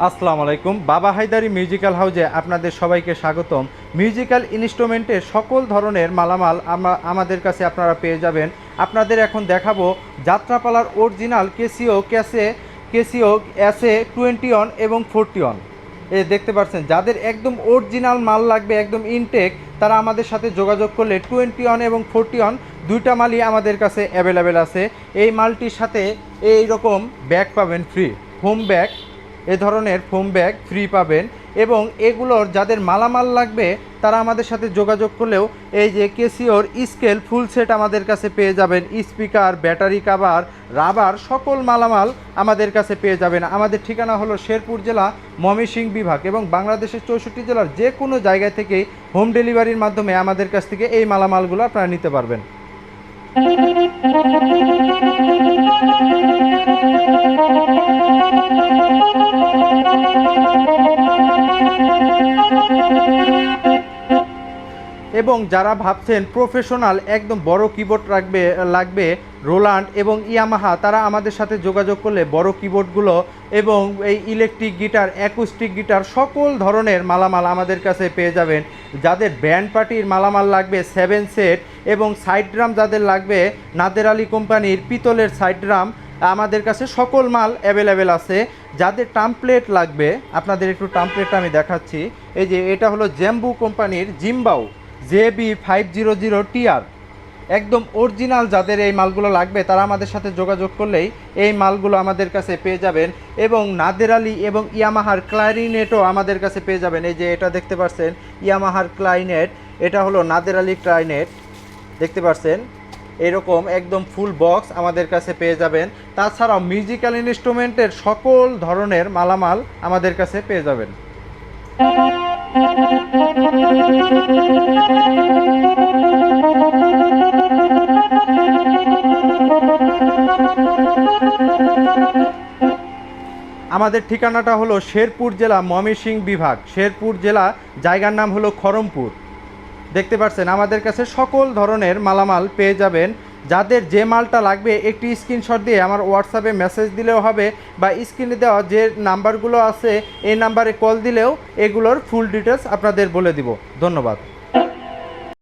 আসসালামু আলাইকুম। বাবা হায়দারি মিউজিক্যাল হাউজে আপনাদের সবাইকে স্বাগতম। মিউজিক্যাল ইনস্ট্রুমেন্টের সকল ধরনের মালামাল আমা- আমাদের কাছে আপনারা পেয়ে যাবেন। আপনাদের এখন দেখাবো যাত্রাপালার অরিজিনাল কেসিও ক্যাসে, কেসিও অ্যাসে টোয়েন্টি অন এবং ফোরটি অন এ, দেখতে পাচ্ছেন, যাদের একদম অরিজিনাল মাল লাগবে, একদম ইনটেক, তারা আমাদের সাথে যোগাযোগ করলে টোয়েন্টি অন এবং ফোরটি অন দুইটা মালই আমাদের কাছে অ্যাভেলেবেল আছে। এই মালটির সাথে এই রকম ব্যাগ পাবেন ফ্রি হোম ব্যাগ এ ধরনের ফোম ব্যাগ ফ্রি পাবেন এবং এগুলোর যাদের মালামাল লাগবে, তারা আমাদের সাথে যোগাযোগ করলেও এই যে কেসিওর স্কেল ফুল সেট আমাদের কাছে পেয়ে যাবেন। স্পিকার ব্যাটারি কাভার রাবার সকল মালামাল আমাদের কাছে পেয়ে যাবেন। আমাদের ঠিকানা হলো শেরপুর জেলা ময়মনসিং বিভাগ এবং বাংলাদেশের চৌষট্টি জেলার যে কোনো জায়গা থেকেই হোম ডেলিভারির মাধ্যমে আমাদের কাছ থেকে এই মালামালগুলো আপনারা নিতে পারবেন। এবং যারা ভাবছেন প্রফেশনাল একদম বড় কিবোর্ড রাখবে, লাগবে রোলান্ড এবং ইয়ামাহা তারা আমাদের সাথে যোগাযোগ করলে বড় কিবোর্ডগুলো এবং এই ইলেকট্রিক গিটার অ্যাকুস্টিক গিটার সকল ধরনের মালামাল আমাদের কাছে পেয়ে যাবেন। যাদের ব্যান্ড পার্টির মালামাল লাগবে সেভেন সেট এবং সাইড ড্রাম যাদের লাগবে, নাদের আলী কোম্পানির পিতলের সাইড ড্রাম, আমাদের কাছে সকল মাল অ্যাভেলেবেল আছে। যাদের টাম্পলেট লাগবে, আপনাদের একটু টাম্পলেটটা আমি দেখাচ্ছি। এই যে এটা হলো জেম্বু কোম্পানির জিম্বাউ J B five zero zero TR একদম অরিজিনাল যাদের এই মালগুলো লাগবে, তারা আমাদের সাথে যোগাযোগ করলেই এই মালগুলো আমাদের কাছে পেয়ে যাবেন এবং নাদের আলী এবং ইয়ামাহার ক্লারিনেটও আমাদের কাছে পেয়ে যাবেন। এই যে এটা দেখতে পাচ্ছেন ইয়ামাহার ক্লাইনেট এটা হলো নাদের আলী ক্লাইনেট দেখতে পাচ্ছেন এরকম একদম ফুল বক্স আমাদের কাছে পেয়ে যাবেন। তাছাড়াও মিউজিক্যাল ইনস্ট্রুমেন্টের সকল ধরনের মালামাল আমাদের কাছে পেয়ে যাবেন। আমাদের ঠিকানাটা হলো শেরপুর জেলা ময়মনসিং বিভাগ। শেরপুর জেলা জায়গার নাম হলো খরমপুর দেখতে পাচ্ছেন, আমাদের কাছে সকল ধরনের মালামাল পেয়ে যাবেন। যাদের যে মালটা লাগবে, একটি স্ক্রিনশট দিয়ে আমার হোয়াটসঅ্যাপে মেসেজ দিলেও হবে বা স্ক্রিনে দেওয়া যে নাম্বারগুলো আছে, এই নাম্বারে কল দিলেও এগুলোর ফুল ডিটেলস আপনাদের বলে দিব। ধন্যবাদ।